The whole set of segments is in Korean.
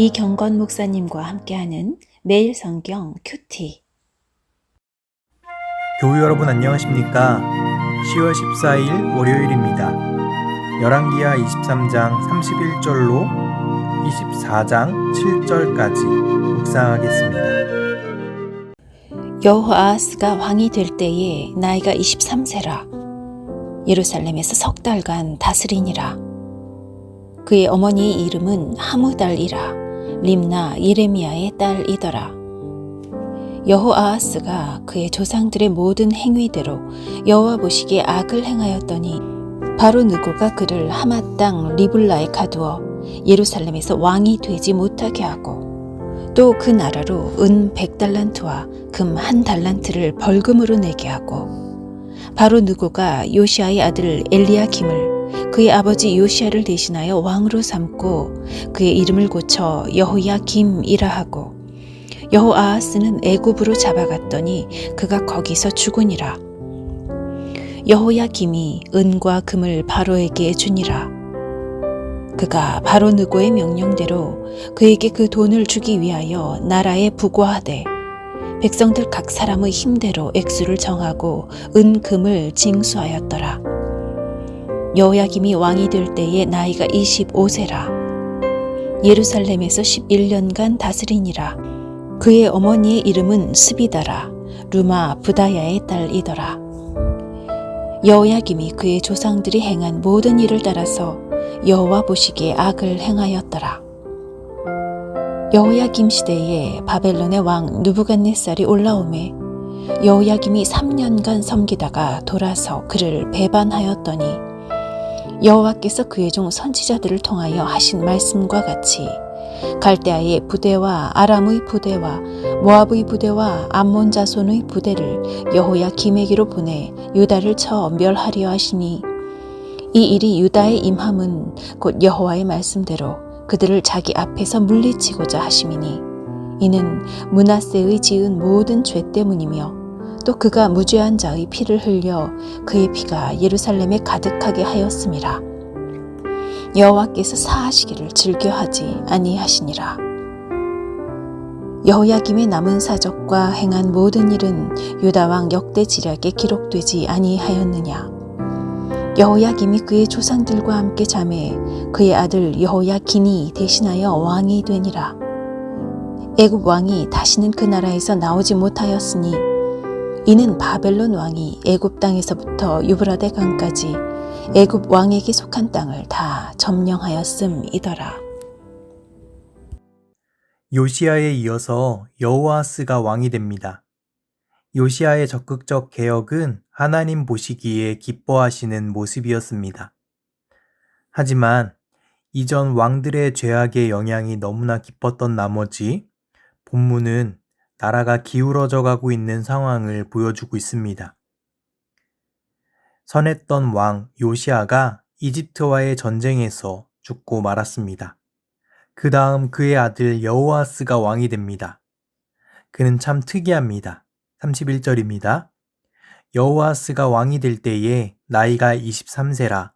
이경건 목사님과 함께하는 매일 성경 큐티. 교우 여러분 안녕하십니까? 10월 14일 월요일입니다. 열왕기하 23장 31절로 24장 7절까지 묵상하겠습니다. 여호아스가 왕이 될 때에 나이가 23세라. 예루살렘에서 석 달간 다스리니라. 그의 어머니의 이름은 하무달이라. 림나 예레미야의 딸이더라. 여호아하스가 그의 조상들의 모든 행위대로 여호와 보시기에 악을 행하였더니 바로 느고가 그를 하맛 땅 리블라에 가두어 예루살렘에서 왕이 되지 못하게 하고 또 그 나라로 은 백달란트와 금 한 달란트를 벌금으로 내게 하고 바로 느고가 요시아의 아들 엘리야김을 그의 아버지 요시아를 대신하여 왕으로 삼고 그의 이름을 고쳐 여호야 김이라 하고 여호아하스는 애굽으로 잡아갔더니 그가 거기서 죽으니라. 여호야 김이 은과 금을 바로에게 주니라. 그가 바로 느고의 명령대로 그에게 그 돈을 주기 위하여 나라에 부과하되 백성들 각 사람의 힘대로 액수를 정하고 은 금을 징수하였더라. 여호야김이 왕이 될 때에 나이가 25세라. 예루살렘에서 11년간 다스리니라. 그의 어머니의 이름은 스비다라 루마 부다야의 딸이더라. 여호야김이 그의 조상들이 행한 모든 일을 따라서 여호와 보시기에 악을 행하였더라. 여호야김 시대에 바벨론의 왕 누부갓네살이 올라오매 여호야김이 3년간 섬기다가 돌아서 그를 배반하였더니 여호와께서 그의 종 선지자들을 통하여 하신 말씀과 같이 갈대아의 부대와 아람의 부대와 모압의 부대와 암몬 자손의 부대를 여호야 김에게로 보내 유다를 쳐 멸하려 하시니 이 일이 유다의 임함은 곧 여호와의 말씀대로 그들을 자기 앞에서 물리치고자 하심이니 이는 문하세의 지은 모든 죄 때문이며 또 그가 무죄한 자의 피를 흘려 그의 피가 예루살렘에 가득하게 하였음이라. 여호와께서 사하시기를 즐겨하지 아니하시니라. 여호야김의 남은 사적과 행한 모든 일은 유다 왕 역대 지략에 기록되지 아니하였느냐. 여호야김이 그의 조상들과 함께 잠에 그의 아들 여호야긴이 대신하여 왕이 되니라. 애굽 왕이 다시는 그 나라에서 나오지 못하였으니 이는 바벨론 왕이 애굽 땅에서부터 유브라데 강까지 애굽 왕에게 속한 땅을 다 점령하였음이더라. 요시아에 이어서 여호아스가 왕이 됩니다. 요시아의 적극적 개혁은 하나님 보시기에 기뻐하시는 모습이었습니다. 하지만 이전 왕들의 죄악의 영향이 너무나 깊었던 나머지 본문은 나라가 기울어져 가고 있는 상황을 보여주고 있습니다. 선했던 왕 요시아가 이집트와의 전쟁에서 죽고 말았습니다. 그 다음 그의 아들 여호아스가 왕이 됩니다. 그는 참 특이합니다. 31절입니다. 여호아스가 왕이 될 때에 나이가 23세라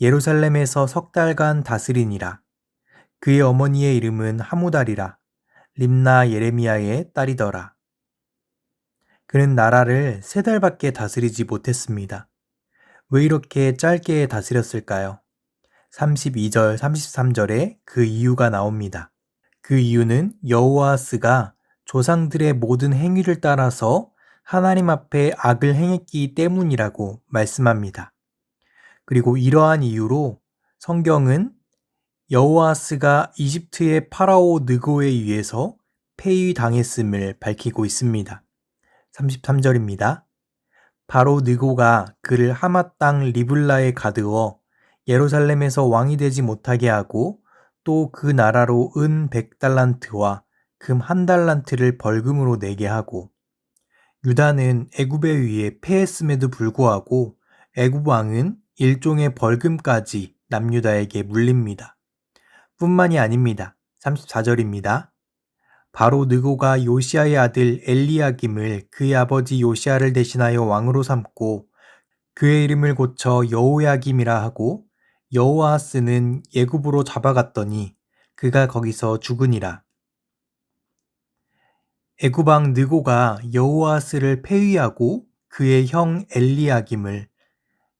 예루살렘에서 석 달간 다스리니라. 그의 어머니의 이름은 하무달이라 림나 예레미야의 딸이더라. 그는 나라를 세 달밖에 다스리지 못했습니다. 왜 이렇게 짧게 다스렸을까요? 32절, 33절에 그 이유가 나옵니다. 그 이유는 여호아스가 조상들의 모든 행위를 따라서 하나님 앞에 악을 행했기 때문이라고 말씀합니다. 그리고 이러한 이유로 성경은 여호아스가 이집트의 파라오 느고에 의해서 폐위당했음을 밝히고 있습니다. 33절입니다. 바로 느고가 그를 하맛 땅 리블라에 가두어 예루살렘에서 왕이 되지 못하게 하고 또 그 나라로 은 100달란트와 금 한 달란트를 벌금으로 내게 하고 유다는 애굽에 의해 패했음에도 불구하고 애굽 왕은 일종의 벌금까지 남유다에게 물립니다. 뿐만이 아닙니다. 34절입니다. 바로 느고가 요시아의 아들 엘리야김을 그의 아버지 요시아를 대신하여 왕으로 삼고 그의 이름을 고쳐 여호야김이라 하고 여호아스는 예굽으로 잡아갔더니 그가 거기서 죽으니라. 애굽왕 느고가 여호아스를 폐위하고 그의 형 엘리야김을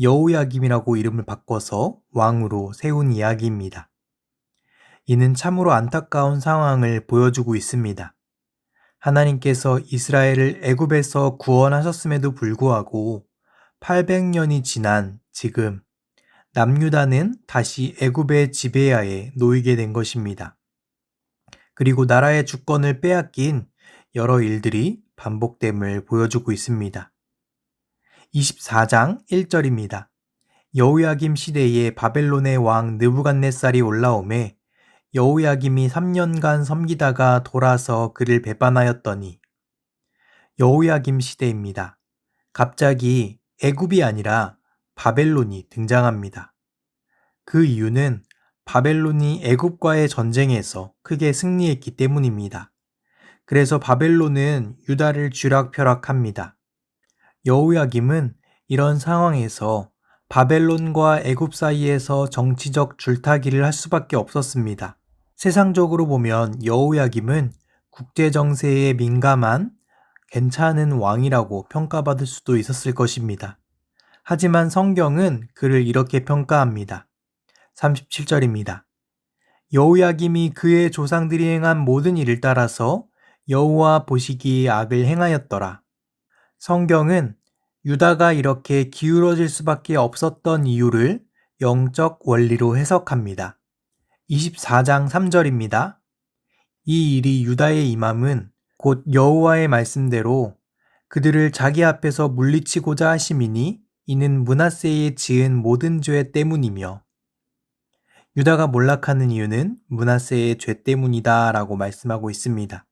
여호야김이라고 이름을 바꿔서 왕으로 세운 이야기입니다. 이는 참으로 안타까운 상황을 보여주고 있습니다. 하나님께서 이스라엘을 애굽에서 구원하셨음에도 불구하고 800년이 지난 지금 남유다는 다시 애굽의 지배하에 놓이게 된 것입니다. 그리고 나라의 주권을 빼앗긴 여러 일들이 반복됨을 보여주고 있습니다. 24장 1절입니다. 여호야김 시대에 바벨론의 왕 느부갓네살이 올라오매 여호야김이 3년간 섬기다가 돌아서 그를 배반하였더니 여호야김 시대입니다. 갑자기 애굽이 아니라 바벨론이 등장합니다. 그 이유는 바벨론이 애굽과의 전쟁에서 크게 승리했기 때문입니다. 그래서 바벨론은 유다를 쥐락펴락합니다. 여호야김은 이런 상황에서 바벨론과 애굽 사이에서 정치적 줄타기를 할 수밖에 없었습니다. 세상적으로 보면 여호야김은 국제 정세에 민감한 괜찮은 왕이라고 평가받을 수도 있었을 것입니다. 하지만 성경은 그를 이렇게 평가합니다. 37절입니다. 여호야김이 그의 조상들이 행한 모든 일을 따라서 여호와 보시기에 악을 행하였더라. 성경은 유다가 이렇게 기울어질 수밖에 없었던 이유를 영적 원리로 해석합니다. 24장 3절입니다. 이 일이 유다의 임함은 곧 여호와의 말씀대로 그들을 자기 앞에서 물리치고자 하심이니 이는 문하세에 지은 모든 죄 때문이며 유다가 몰락하는 이유는 문하세의 죄 때문이다라고 말씀하고 있습니다.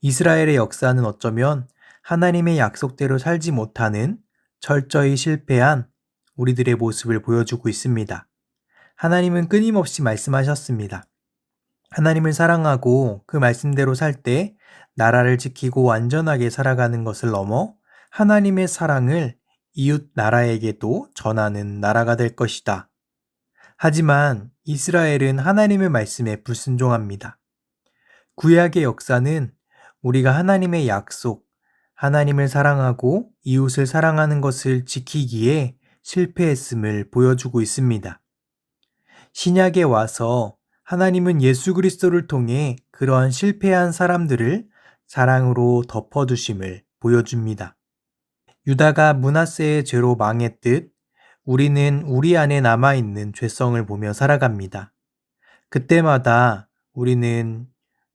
이스라엘의 역사는 어쩌면 하나님의 약속대로 살지 못하는 철저히 실패한 우리들의 모습을 보여주고 있습니다. 하나님은 끊임없이 말씀하셨습니다. 하나님을 사랑하고 그 말씀대로 살 때 나라를 지키고 완전하게 살아가는 것을 넘어 하나님의 사랑을 이웃 나라에게도 전하는 나라가 될 것이다. 하지만 이스라엘은 하나님의 말씀에 불순종합니다. 구약의 역사는 우리가 하나님의 약속, 하나님을 사랑하고 이웃을 사랑하는 것을 지키기에 실패했음을 보여주고 있습니다. 신약에 와서 하나님은 예수 그리스도를 통해 그러한 실패한 사람들을 사랑으로 덮어주심을 보여줍니다. 유다가 문하세의 죄로 망했듯 우리는 우리 안에 남아있는 죄성을 보며 살아갑니다. 그때마다 우리는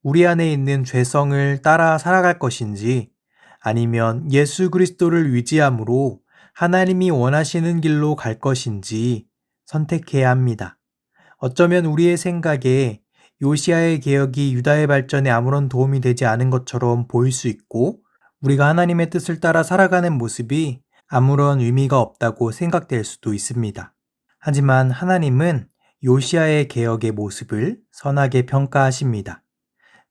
우리 안에 있는 죄성을 따라 살아갈 것인지 아니면 예수 그리스도를 위지함으로 하나님이 원하시는 길로 갈 것인지 선택해야 합니다. 어쩌면 우리의 생각에 요시아의 개혁이 유다의 발전에 아무런 도움이 되지 않은 것처럼 보일 수 있고 우리가 하나님의 뜻을 따라 살아가는 모습이 아무런 의미가 없다고 생각될 수도 있습니다. 하지만 하나님은 요시아의 개혁의 모습을 선하게 평가하십니다.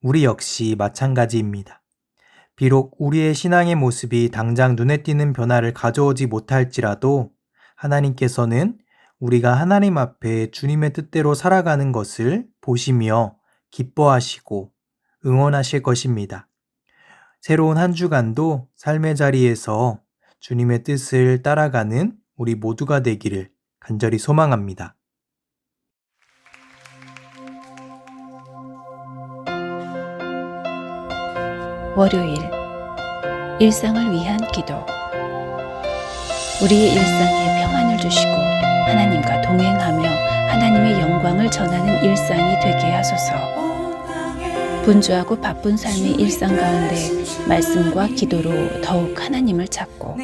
우리 역시 마찬가지입니다. 비록 우리의 신앙의 모습이 당장 눈에 띄는 변화를 가져오지 못할지라도 하나님께서는 우리가 하나님 앞에 주님의 뜻대로 살아가는 것을 보시며 기뻐하시고 응원하실 것입니다. 새로운 한 주간도 삶의 자리에서 주님의 뜻을 따라가는 우리 모두가 되기를 간절히 소망합니다. 월요일 일상을 위한 기도 우리의 일상에 평안을 주시고 하나님과 동행하며 하나님의 영광을 전하는 일상이 되게 하소서. 분주하고 바쁜 삶의 일상 가운데 말씀과 기도로 더욱 하나님을 찾고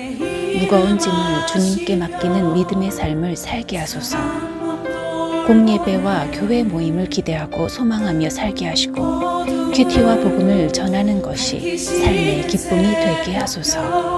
무거운 짐을 주님께 맡기는 믿음의 삶을 살게 하소서. 공예배와 교회 모임을 기대하고 소망하며 살게 하시고 큐티와 복음을 전하는 것이 삶의 기쁨이 되게 하소서.